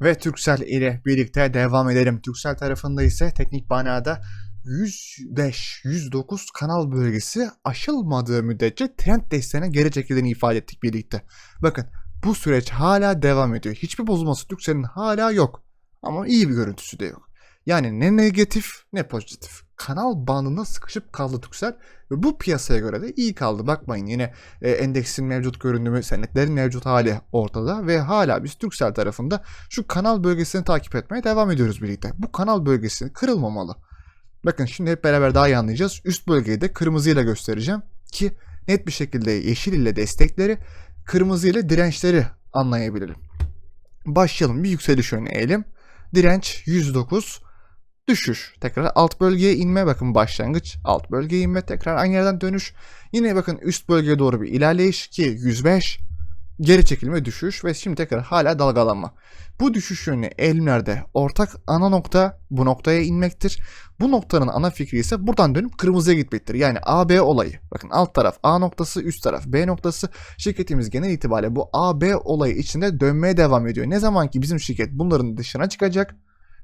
Ve Turkcell ile birlikte devam edelim. Turkcell tarafında ise teknik manada 105-109 kanal bölgesi aşılmadığı müddetçe trend desteğine geri çekildiğini ifade ettik birlikte. Bakın bu süreç hala devam ediyor. Hiçbir bozulması Turkcell'in hala yok. Ama iyi bir görüntüsü de yok. Yani ne negatif ne pozitif. Kanal bandında sıkışıp kaldı Turkcell ve bu piyasaya göre de iyi kaldı. Bakmayın yine e, endeksin mevcut görünümü, senetlerin mevcut hali ortada ve hala biz Turkcell tarafında şu kanal bölgesini takip etmeye devam ediyoruz birlikte. Bu kanal bölgesi kırılmamalı. Bakın şimdi hep beraber daha iyi anlayacağız. Üst bölgeyi de kırmızıyla göstereceğim ki net bir şekilde yeşil ile destekleri, kırmızı ile dirençleri anlayabilirim. Başlayalım bir yükseliş örneğelim. Direnç 109, düşüş. Tekrar alt bölgeye inme bakın başlangıç. Alt bölgeye inme tekrar aynı yerden dönüş. Yine bakın üst bölgeye doğru bir ilerleyiş ki 105 geri çekilme düşüş ve şimdi tekrar hala dalgalanma. Bu düşüş yönü eğilimlerde ortak ana nokta bu noktaya inmektir. Bu noktanın ana fikri ise buradan dönüp kırmızıya gitmektir. Yani AB olayı. Bakın alt taraf A noktası, üst taraf B noktası. Şirketimiz genel itibariyle bu AB olayı içinde dönmeye devam ediyor. Ne zaman ki bizim şirket bunların dışına çıkacak.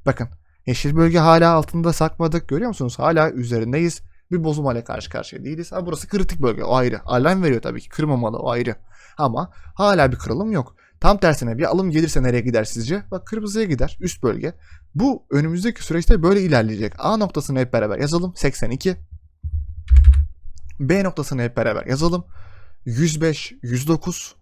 Bakın Yeşil bölge hala altında sakmadık. Görüyor musunuz? Hala üzerindeyiz. Bir bozulmayla karşı karşıya değiliz. Ha, burası kritik bölge. O ayrı. Alarm veriyor tabii ki. Kırmamalı. O ayrı. Ama hala bir kırılım yok. Tam tersine bir alım gelirse nereye gider sizce? Bak kırmızıya gider. Üst bölge. Bu önümüzdeki süreçte böyle ilerleyecek. A noktasını hep beraber yazalım. 82. B noktasını hep beraber yazalım. 105, 109.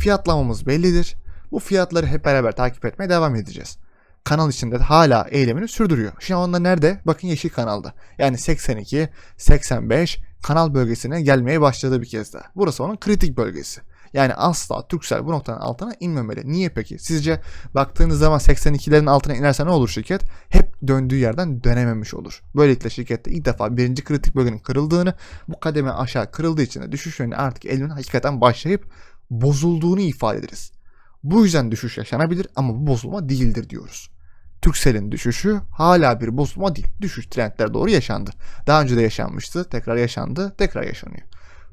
Fiyatlamamız bellidir. Bu fiyatları hep beraber takip etmeye devam edeceğiz kanal içinde hala eylemini sürdürüyor. Şu anda nerede? Bakın yeşil kanalda. Yani 82, 85 kanal bölgesine gelmeye başladı bir kez daha. Burası onun kritik bölgesi. Yani asla Turkcell bu noktanın altına inmemeli. Niye peki? Sizce baktığınız zaman 82'lerin altına inerse ne olur şirket? Hep döndüğü yerden dönememiş olur. Böylelikle şirkette ilk defa birinci kritik bölgenin kırıldığını, bu kademe aşağı kırıldığı için de düşüş yönü artık elimin hakikaten başlayıp bozulduğunu ifade ederiz. Bu yüzden düşüş yaşanabilir ama bu bozulma değildir diyoruz. Turkcell'in düşüşü hala bir bozulma değil. Düşüş trendler doğru yaşandı. Daha önce de yaşanmıştı. Tekrar yaşandı. Tekrar yaşanıyor.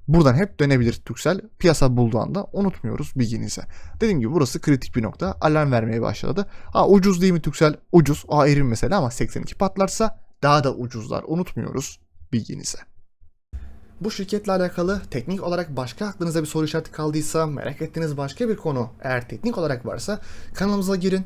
Buradan hep dönebilir Turkcell. Piyasa bulduğu anda unutmuyoruz bilginize. Dediğim gibi burası kritik bir nokta. Alarm vermeye başladı. Ha ucuz değil mi Turkcell? Ucuz. O ayrı bir mesele ama 82 patlarsa daha da ucuzlar. Unutmuyoruz bilginize. Bu şirketle alakalı teknik olarak başka aklınıza bir soru işareti kaldıysa, merak ettiğiniz başka bir konu eğer teknik olarak varsa kanalımıza girin